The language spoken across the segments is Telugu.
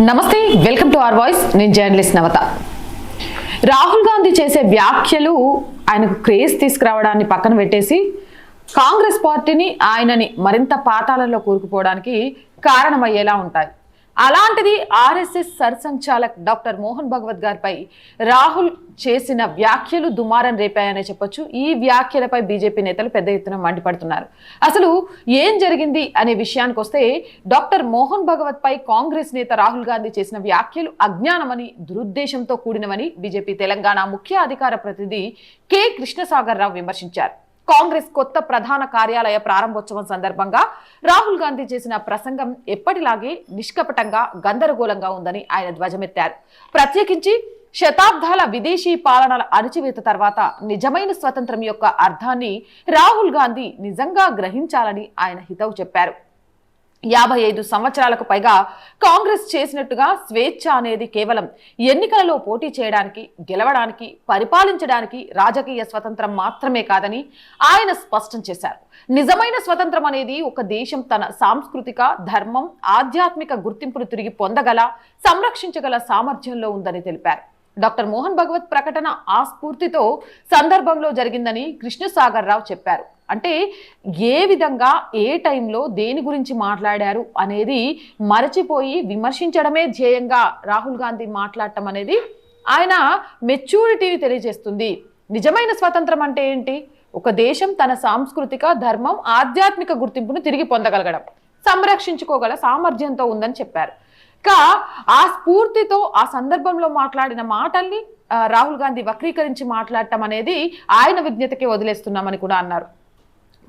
నమస్తే వెల్కమ్ టు ఆర్ వాయిస్. నేను జర్నలిస్ట్ నవత. రాహుల్ గాంధీ చేసే వ్యాఖ్యలు ఆయనకు క్రేజ్ తీసుకురావడాన్ని పక్కన పెట్టేసి కాంగ్రెస్ పార్టీని ఆయనని మరింత పాతాలలో కూరుకుపోవడానికి కారణమయ్యేలా ఉంటాయి. అలాంటిది ఆర్ఎస్ఎస్ సర్సంచాలక్ డాక్టర్ మోహన్ భగవత్ గారిపై రాహుల్ చేసిన వ్యాఖ్యలు దుమారం రేపాయనే చెప్పొచ్చు. ఈ వ్యాఖ్యలపై బీజేపీ నేతలు పెద్ద ఎత్తున మండిపడుతున్నారు. అసలు ఏం జరిగింది అనే విషయానికి వస్తే డాక్టర్ మోహన్ భగవత్ పై కాంగ్రెస్ నేత రాహుల్ గాంధీ చేసిన వ్యాఖ్యలు అజ్ఞానమని దురుద్దేశంతో కూడినవని బీజేపీ తెలంగాణ ముఖ్య అధికార ప్రతినిధి కె. కృష్ణసాగర్ రావు విమర్శించారు. కాంగ్రెస్ కొత్త ప్రధాన కార్యాలయ ప్రారంభోత్సవం సందర్భంగా రాహుల్ గాంధీ చేసిన ప్రసంగం ఎప్పటిలాగే నిష్కపటంగా గందరగోళంగా ఉందని ఆయన ధ్వజమెత్తారు. ప్రత్యేకించి శతాబ్దాల విదేశీ పాలనల అణిచివేత తర్వాత నిజమైన స్వతంత్రం యొక్క అర్థాన్ని రాహుల్ గాంధీ నిజంగా గ్రహించాలని ఆయన హితవు చెప్పారు. యాభై ఐదు సంవత్సరాలకు పైగా కాంగ్రెస్ చేసినట్టుగా స్వేచ్ఛ అనేది కేవలం ఎన్నికలలో పోటీ చేయడానికి గెలవడానికి పరిపాలించడానికి రాజకీయ స్వతంత్రం మాత్రమే కాదని ఆయన స్పష్టం చేశారు. నిజమైన స్వతంత్రం అనేది ఒక దేశం తన సాంస్కృతిక ధర్మం ఆధ్యాత్మిక గుర్తింపును తిరిగి పొందగల సంరక్షించగల సామర్థ్యంలో ఉందని తెలిపారు. డాక్టర్ మోహన్ భగవత్ ప్రకటన ఆ స్ఫూర్తితో సందర్భంలో జరిగిందని కృష్ణసాగర్ రావు చెప్పారు. అంటే ఏ విధంగా ఏ టైంలో దేని గురించి మాట్లాడారు అనేది మరచిపోయి విమర్శించడమే ధ్యేయంగా రాహుల్ గాంధీ మాట్లాడటం అనేది ఆయన మెచ్యూరిటీని తెలియజేస్తుంది. నిజమైన స్వతంత్రం అంటే ఏంటి? ఒక దేశం తన సాంస్కృతిక ధర్మం ఆధ్యాత్మిక గుర్తింపును తిరిగి పొందగలగడం. సంరక్షించుకోగల సామర్థ్యంతో ఉందని చెప్పారు. ఇంకా ఆ స్ఫూర్తితో ఆ సందర్భంలో మాట్లాడిన మాటల్ని రాహుల్ గాంధీ వక్రీకరించి మాట్లాడటం అనేది ఆయన విజ్ఞతకే వదిలేస్తున్నామని కూడా అన్నారు.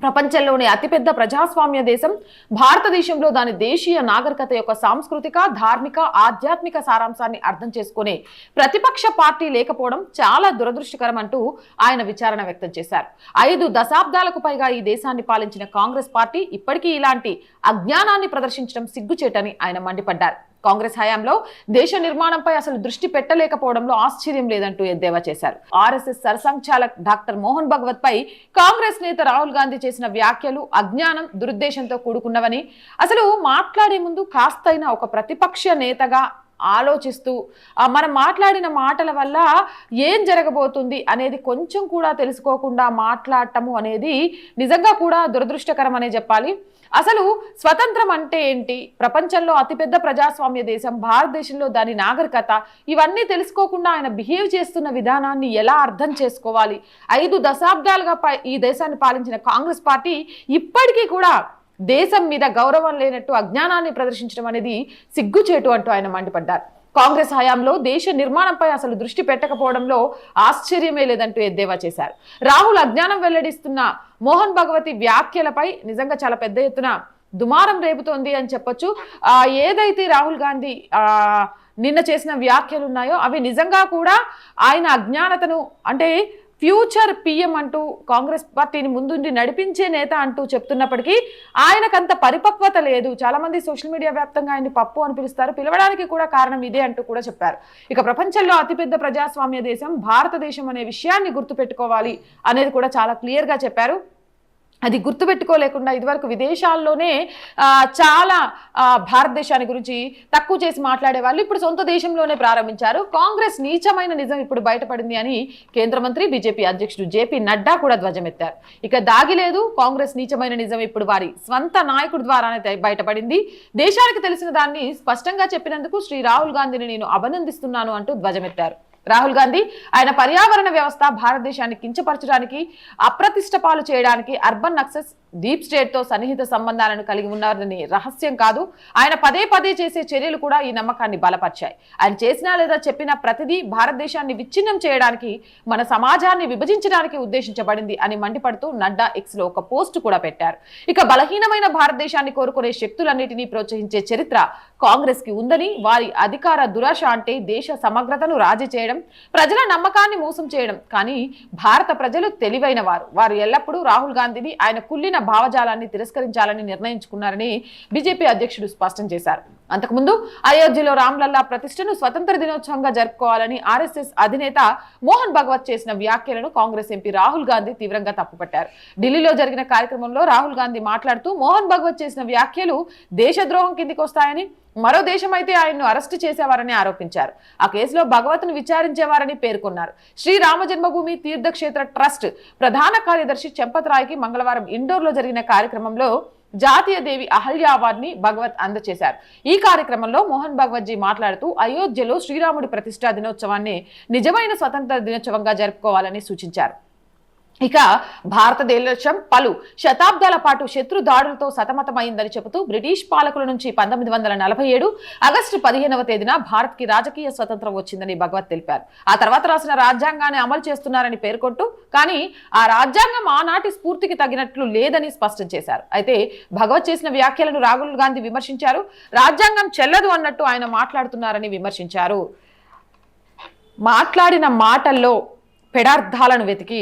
ప్రపంచంలోనే అతిపెద్ద ప్రజాస్వామ్య దేశం. భారతదేశంలో దాని దేశీయ నాగరికత యొక్క సాంస్కృతిక ధార్మిక ఆధ్యాత్మిక సారాంశాన్ని అర్థం చేసుకునే ప్రతిపక్ష పార్టీ లేకపోవడం చాలా దురదృష్టకరం అంటూ ఆయన విచారణ వ్యక్తం చేశారు. ఐదు దశాబ్దాలకు పైగా ఈ దేశాన్ని పాలించిన కాంగ్రెస్ పార్టీ ఇప్పటికీ ఇలాంటి అజ్ఞానాన్ని ప్రదర్శించడం సిగ్గుచేటని ఆయన మండిపడ్డారు. కాంగ్రెస్ హయాంలో దేశ నిర్మాణంపై అసలు దృష్టి పెట్టలేకపోవడంలో ఆశ్చర్యం లేదంటూ ఎద్దేవా చేశారు. ఆర్ఎస్ఎస్ సర్సంఘచాలక్ డాక్టర్ మోహన్ భగవత్ పై కాంగ్రెస్ నేత రాహుల్ గాంధీ చేసిన వ్యాఖ్యలు అజ్ఞానం దురుద్దేశంతో కూడుకున్నవని. అసలు మాట్లాడే ముందు కాస్తైనా ఒక ప్రతిపక్ష నేతగా ఆలోచిస్తూ మనం మాట్లాడిన మాటల వల్ల ఏం జరగబోతుంది అనేది కొంచెం కూడా తెలుసుకోకుండా మాట్లాడటము అనేది నిజంగా కూడా దురదృష్టకరం అనే చెప్పాలి. అసలు స్వతంత్రం అంటే ఏంటి? ప్రపంచంలో అతిపెద్ద ప్రజాస్వామ్య దేశం భారతదేశంలో దాని నాగరికత. ఇవన్నీ తెలుసుకోకుండా ఆయన బిహేవ్ చేస్తున్న విధానాన్ని ఎలా అర్థం చేసుకోవాలి? ఐదు దశాబ్దాలుగా పై- ఈ దేశాన్ని పాలించిన కాంగ్రెస్ పార్టీ ఇప్పటికీ కూడా దేశం మీద గౌరవం లేనట్టు అజ్ఞానాన్ని ప్రదర్శించడం అనేది సిగ్గుచేటు అంటూ ఆయన మండిపడ్డారు. కాంగ్రెస్ హయాంలో దేశ నిర్మాణంపై అసలు దృష్టి పెట్టకపోవడంలో ఆశ్చర్యమే లేదంటూ ఎద్దేవా చేశారు. రాహుల్ అజ్ఞానం వెల్లడిస్తున్న మోహన్ భగవతి వ్యాఖ్యలపై నిజంగా చాలా పెద్ద ఎత్తున దుమారం రేపుతోంది అని చెప్పొచ్చు. ఆ, ఏదైతే రాహుల్ గాంధీ ఆ, నిన్న చేసిన వ్యాఖ్యలు ఉన్నాయో అవి నిజంగా కూడా ఆయన అజ్ఞానతను అంటే ఫ్యూచర్ పిఎం అంటూ కాంగ్రెస్ పార్టీని ముందుండి నడిపించే నేత అంటూ చెప్తున్నప్పటికీ ఆయనకంత పరిపక్వత లేదు. చాలా మంది సోషల్ మీడియా వ్యాప్తంగా ఆయన్ని పప్పు అని పిలుస్తారు. పిలవడానికి కూడా కారణం ఇదే అంటూ కూడా చెప్పారు. ఇక ప్రపంచంలో అతిపెద్ద ప్రజాస్వామ్య దేశం భారతదేశం అనే విషయాన్ని గుర్తుపెట్టుకోవాలి అనేది కూడా చాలా క్లియర్గా చెప్పారు. అది గుర్తుపెట్టుకోలేకుండా ఇదివరకు విదేశాల్లోనే చాలా భారతదేశాన్ని గురించి తక్కువ చేసి మాట్లాడేవాళ్ళు ఇప్పుడు సొంత దేశంలోనే ప్రారంభించారు. కాంగ్రెస్ నీచమైన నిజం ఇప్పుడు బయటపడింది అని కేంద్ర మంత్రి బీజేపీ అధ్యక్షుడు జేపీ నడ్డా కూడా ధ్వజమెత్తారు. ఇక దాగిలేదు కాంగ్రెస్ నీచమైన నిజం ఇప్పుడు వారి స్వంత నాయకుడి ద్వారానే బయటపడింది. దేశానికి తెలిసిన దాన్ని స్పష్టంగా చెప్పినందుకు శ్రీ రాహుల్ గాంధీని నేను అభినందిస్తున్నాను అంటూ ధ్వజమెత్తారు. రాహుల్ గాంధీ ఆయన పర్యావరణ వ్యవస్థ భారతదేశాన్ని కించపరచడానికి అప్రతిష్ట పాలు చేయడానికి అర్బన్ నక్సెస్ డీప్ స్టేట్తో సన్నిహిత సంబంధాలను కలిగి ఉన్నారని రహస్యం కాదు. ఆయన పదే పదే చేసే చర్యలు కూడా ఈ నమ్మకాన్ని బలపరిచాయి. ఆయన చేసినా లేదా చెప్పిన ప్రతిదీ భారతదేశాన్ని విచ్ఛిన్నం చేయడానికి మన సమాజాన్ని విభజించడానికి ఉద్దేశించబడింది అని మండిపడుతూ నడ్డా ఎక్స్లో ఒక పోస్ట్ కూడా పెట్టారు. ఇక బలహీనమైన భారతదేశాన్ని కోరుకునే శక్తులన్నిటినీ ప్రోత్సహించే చరిత్ర కాంగ్రెస్కి ఉందని వారి అధికార దురాశ అంటే దేశ సమగ్రతను రాజీ చేయడం ప్రజల నమ్మకాన్ని మోసం చేయడం. కానీ భారత ప్రజలు తెలివైన వారు. వారు ఎల్లప్పుడూ రాహుల్ గాంధీని ఆయన కుళ్ళిన భావజాలాన్ని తిరస్కరించాలని నిర్ణయించుకున్నారని బీజేపీ అధ్యక్షుడు స్పష్టం చేశారు. అంతకుముందు అయోధ్యలో రామ్లల్లా ప్రతిష్టను స్వతంత్ర దినోత్సవంగా జరుపుకోవాలని ఆర్ఎస్ఎస్ అధినేత మోహన్ భగవత్ చేసిన వ్యాఖ్యలను కాంగ్రెస్ ఎంపీ రాహుల్ గాంధీ తీవ్రంగా తప్పుపట్టారు. ఢిల్లీలో జరిగిన కార్యక్రమంలో రాహుల్ గాంధీ మాట్లాడుతూ మోహన్ భగవత్ చేసిన వ్యాఖ్యలు దేశద్రోహం కిందికి వస్తాయని మరో దేశం అయితే ఆయన్ను అరెస్టు చేసేవారని ఆరోపించారు. ఆ కేసులో భగవత్ను విచారించేవారని పేర్కొన్నారు. శ్రీరామ జన్మభూమి తీర్థక్షేత్ర ట్రస్ట్ ప్రధాన కార్యదర్శి చెంపతరాయ్కి మంగళవారం ఇండోర్లో జరిగిన కార్యక్రమంలో జాతీయ దేవి అహల్య అవార్డుని భగవత్ అందజేశారు ఈ కార్యక్రమంలో మోహన్ భగవత్జీ మాట్లాడుతూ అయోధ్యలో శ్రీరాముడి ప్రతిష్టా దినోత్సవాన్ని నిజమైన స్వతంత్ర దినోత్సవంగా జరుపుకోవాలని సూచించారు. ఇక భారతదేశం పలు శతాబ్దాల పాటు శత్రు దాడులతో సతమతమైందని చెబుతూ బ్రిటిష్ పాలకుల నుంచి పంతొమ్మిది వందల నలభై ఏడు ఆగస్టు పదిహేనవ తేదీన భారత్కి రాజకీయ స్వతంత్రం వచ్చిందని భగవత్ తెలిపారు. ఆ తర్వాత రాసిన రాజ్యాంగాన్ని అమలు చేస్తున్నారని పేర్కొంటూ కానీ ఆ రాజ్యాంగం ఆనాటి స్ఫూర్తికి తగినట్లు లేదని స్పష్టం చేశారు. అయితే భగవత్ చేసిన వ్యాఖ్యలను రాహుల్ గాంధీ విమర్శించారు. రాజ్యాంగం చెల్లదు అన్నట్టు ఆయన మాట్లాడుతున్నారని విమర్శించారు. మాట్లాడిన మాటల్లో పెడార్థాలను వెతికి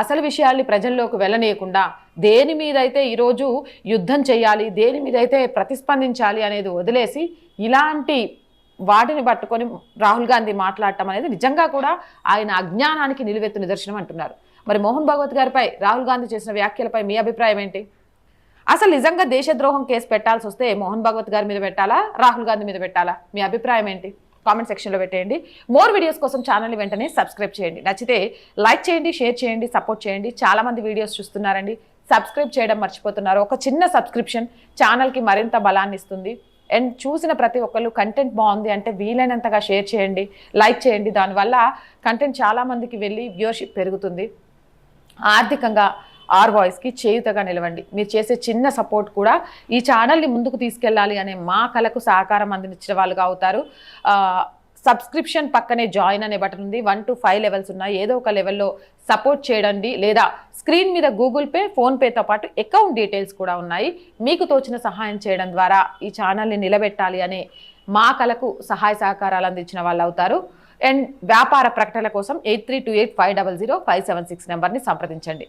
అసలు విషయాల్ని ప్రజల్లోకి వెళ్ళనీయకుండా దేని మీదైతే ఈరోజు యుద్ధం చేయాలి దేని మీదైతే ప్రతిస్పందించాలి అనేది వదిలేసి ఇలాంటి వాటిని పట్టుకొని రాహుల్ గాంధీ మాట్లాడటం అనేది నిజంగా కూడా ఆయన అజ్ఞానానికి నిలువెత్తు నిదర్శనం అంటున్నారు. మరి మోహన్ భగవత్ గారిపై రాహుల్ గాంధీ చేసిన వ్యాఖ్యలపై మీ అభిప్రాయం ఏంటి? అసలు నిజంగా దేశద్రోహం కేసు పెట్టాల్సి వస్తే మోహన్ భగవత్ గారి మీద పెట్టాలా రాహుల్ గాంధీ మీద పెట్టాలా? మీ అభిప్రాయం ఏంటి? కామెంట్ సెక్షన్లో పెట్టేయండి. మోర్ వీడియోస్ కోసం ఛానల్ని వెంటనే సబ్స్క్రైబ్ చేయండి. నచ్చితే లైక్ చేయండి షేర్ చేయండి సపోర్ట్ చేయండి. చాలామంది వీడియోస్ చూస్తున్నారండి. సబ్స్క్రైబ్ చేయడం మర్చిపోతున్నారు. ఒక చిన్న సబ్స్క్రిప్షన్ ఛానల్కి మరింత బలాన్ని ఇస్తుంది. అండ్ చూసిన ప్రతి ఒక్కళ్ళు కంటెంట్ బాగుంది అంటే వీలైనంతగా షేర్ చేయండి లైక్ చేయండి. దానివల్ల కంటెంట్ చాలామందికి వెళ్ళి వ్యూవర్షిప్ పెరుగుతుంది. ఆర్థికంగా ఆర్ వాయిస్కి చేయుతగా నిలవండి. మీరు చేసే చిన్న సపోర్ట్ కూడా ఈ ఛానల్ని ముందుకు తీసుకెళ్ళాలి అనే మా కళకు సహకారం అందించిన వాళ్ళుగా అవుతారు. సబ్స్క్రిప్షన్ పక్కనే జాయిన్ అనే బటన్ ఉంది. వన్ టు ఫైవ్ లెవెల్స్ ఉన్నాయి. ఏదో ఒక లెవెల్లో సపోర్ట్ చేయండి. లేదా స్క్రీన్ మీద గూగుల్ పే ఫోన్పేతో పాటు అకౌంట్ డీటెయిల్స్ కూడా ఉన్నాయి. మీకు తోచిన సహాయం చేయడం ద్వారా ఈ ఛానల్ని నిలబెట్టాలి అనే మా కళకు సహాయ సహకారాలు అందించిన వాళ్ళు అవుతారు. అండ్ వ్యాపార ప్రకటనల కోసం eight three two eight five double zero five seven six నెంబర్ని సంప్రదించండి.